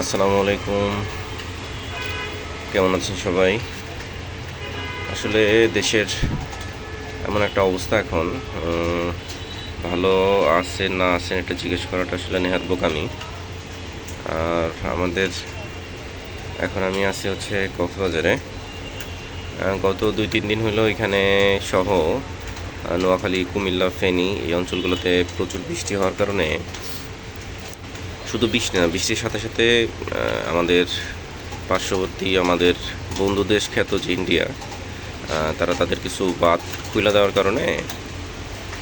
আসসালামু আলাইকুম। কেমন আছেন সবাই? আসলে দেশের এমন একটা অবস্থা এখন। ভালো আছে না আছেন এটা জিজ্ঞেস করাটা আসলে নেহাত বোকামি। আর আমাদের এখন আমি আছি হচ্ছে কক্সবাজারে। গত দুই, তিন দিন হলো এখানে সহ নোয়াখালী, কুমিল্লা, ফেনী এই অঞ্চলগুলোতে প্রচুর বৃষ্টি হওয়ার কারণে শুধু বৃষ্টি না বৃষ্টির সাথে সাথে আমাদের পার্শ্ববর্তী আমাদের বন্ধু দেশ খ্যাত যে ইন্ডিয়া তারা তাদের কিছু বাদ খুলে দেওয়ার কারণে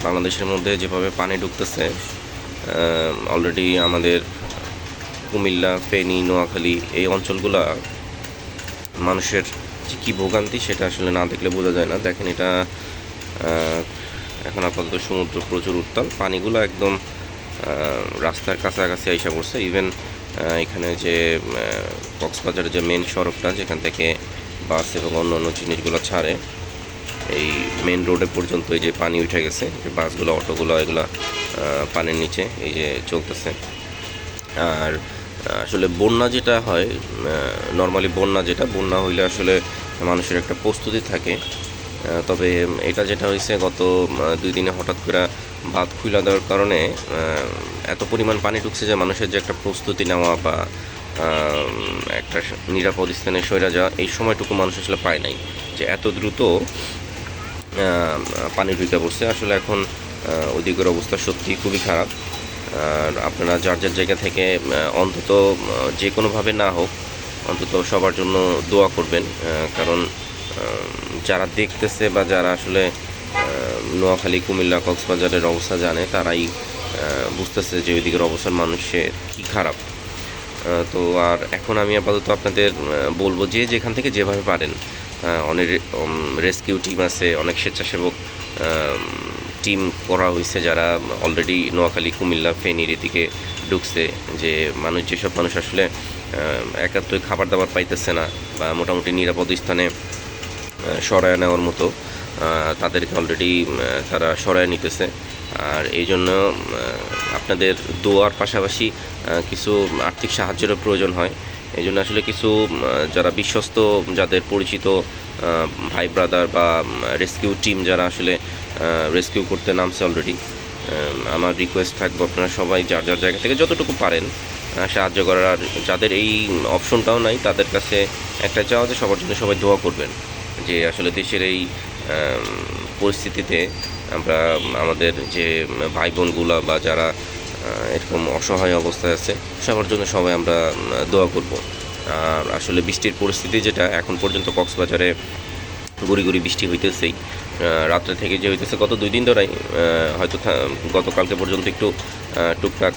বাংলাদেশের মধ্যে যেভাবে পানি ঢুকতেছে অলরেডি আমাদের কুমিল্লা, ফেনী, নোয়াখালী এই অঞ্চলগুলা মানুষের যে কী ভোগান্তি সেটা আসলে না দেখলে বোঝা যায় না। দেখেন এটা এখন আপাতত সমুদ্র প্রচুর উত্তাল, পানিগুলো একদম রাস্তার কাছাকাছি আইসা পড়ছে। ইভেন এখানে যে কক্সবাজারের যে মেন সড়কটা, যেখান থেকে বাস এবং অন্য অন্য জিনিসগুলো ছাড়ে, এই মেন রোডে পর্যন্ত এই যে পানি উঠে গেছে যে বাসগুলো অটোগুলো, এগুলো পানির নিচে এই যে চলতেছে। আর, আসলে বন্যা যেটা হয় নর্মালি বন্যা যেটা, বন্যা হইলে আসলে মানুষের একটা প্রস্তুতি থাকে। তবে এটা যেটা হয়েছে, গত দুই দিনে হঠাৎ করে বাঁধ খুলে দেওয়ার কারণে এত পরিমাণ পানি ঢুকছে যে মানুষের যে একটা প্রস্তুতি নেওয়া বা একটা নিরাপদ স্থানে সরে যাওয়া, এই সময়টুকু মানুষ আসলে পায় নাই। যে এত দ্রুত পানি ঢুকে পড়ছে, আসলে এখন ওদিকের অবস্থা সত্যি খুবই খারাপ। আর আপনারা যার যার জায়গা থেকে অন্তত যে কোনোভাবে না হোক, অন্তত সবার জন্য দোয়া করবেন কারণ যারা দেখতেছে বা যারা আসলে নোয়াখালী, কুমিল্লা, কক্সবাজারের অবস্থা জানে, তারাই বুঝতেছে যে ওইদিকের অবস্থার মানুষের কী খারাপ। তো আর এখন আমি আপাতত আপনাদের বলব যে যেখান থেকে যেভাবে পারেন অনেক রেস্কিউ টিম আছে, অনেক স্বেচ্ছাসেবক টিম করা হয়েছে যারা অলরেডি নোয়াখালী, কুমিল্লা, ফেনীর এদিকে ঢুকছে যে মানুষ, যেসব মানুষ আসলে একাত্তই খাবার দাবার পাইতেছে না বা মোটামুটি নিরাপদ স্থানে সরায় নেওয়ার মতো তাদেরকে অলরেডি তারা সরায় নিতেছে। আর এই জন্য আপনাদের দোয়ার পাশাপাশি কিছু আর্থিক সাহায্যেরও প্রয়োজন হয়। এই জন্য আসলে কিছু যারা বিশ্বস্ত, যাদের পরিচিত ভাই ব্রাদার বা রেস্কিউ টিম যারা আসলে রেস্কিউ করতে নামছে অলরেডি আমার রিকোয়েস্ট থাকবে আপনারা সবাই যার যার জায়গা থেকে যতটুকু পারেন সাহায্য করার। যাদের এই অপশনটাও নাই, তাদের কাছে একটা চাওয়া যে সবার জন্য সবাই দোয়া করবেন। যে আসলে দেশের এই পরিস্থিতিতে আমরা, আমাদের যে ভাই বোনগুলা বা যারা এরকম অসহায় অবস্থায় আছে, সবার জন্য সবাই আমরা দোয়া করব। আর আসলে বৃষ্টির পরিস্থিতি যেটা, এখন পর্যন্ত কক্সবাজারে গুড়ি গুড়ি বৃষ্টি হইতেছেই। রাত্রে থেকে যে হইতেছে, গত দুই দিন ধরেই হয়তো গতকালকে পর্যন্ত একটু টুকটাক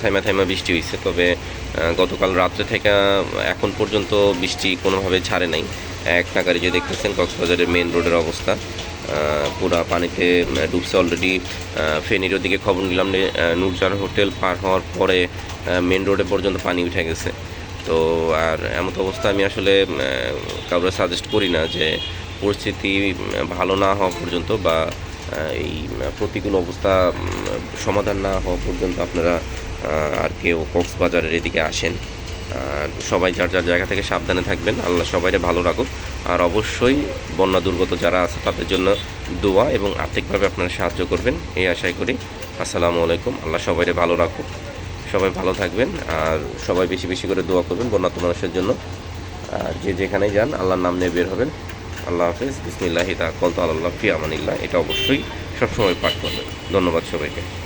থাইমা থাইমা বৃষ্টি হয়েছে তবে গতকাল রাত্রে থেকে এখন পর্যন্ত বৃষ্টি কোনোভাবে ছাড়ে নাই। এক নাগারে যে দেখতেছেন কক্সবাজারের মেন রোডের অবস্থা। পুরা পানিতে ডুবছে অলরেডি ফেনীর ওদিকে খবর নিলাম আহ, হোটেল পার হওয়ার পরে মেন রোডে পর্যন্ত পানি উঠে গেছে। তো আর এমত অবস্থা আমি আসলে কাউকে সাজেস্ট করি না যে পরিস্থিতি ভালো না হওয়া পর্যন্ত বা এই প্রতিকূল অবস্থা সমাধান না হওয়া পর্যন্ত আপনারা আর কেউ কক্সবাজারের এদিকে আসেন। সবাই যার যার জায়গা থেকে সাবধানে থাকবেন। আল্লাহ সবাইকে ভালো রাখুক। আর অবশ্যই বন্যা দুর্গত যারা আছে, তাদের জন্য দোয়া এবং আর্থিকভাবে আপনারা সাহায্য করবেন। এই আশাই করি। আসসালামু আলাইকুম। আল্লাহ সবাইকে ভালো রাখুক। সবাই ভালো থাকবেন আর সবাই বেশি বেশি করে দোয়া করবেন বন্যাত মানুষের জন্য। আর যে যেখানেই যান, আল্লাহর নাম নিয়ে বের হবেন। আল্লাহ হাফিজ। বিসমিল্লাহি তো আল্লাহ ফি আমানিল্লাহ। এটা অবশ্যই সবসময় পাঠ করবেন। ধন্যবাদ সবাইকে।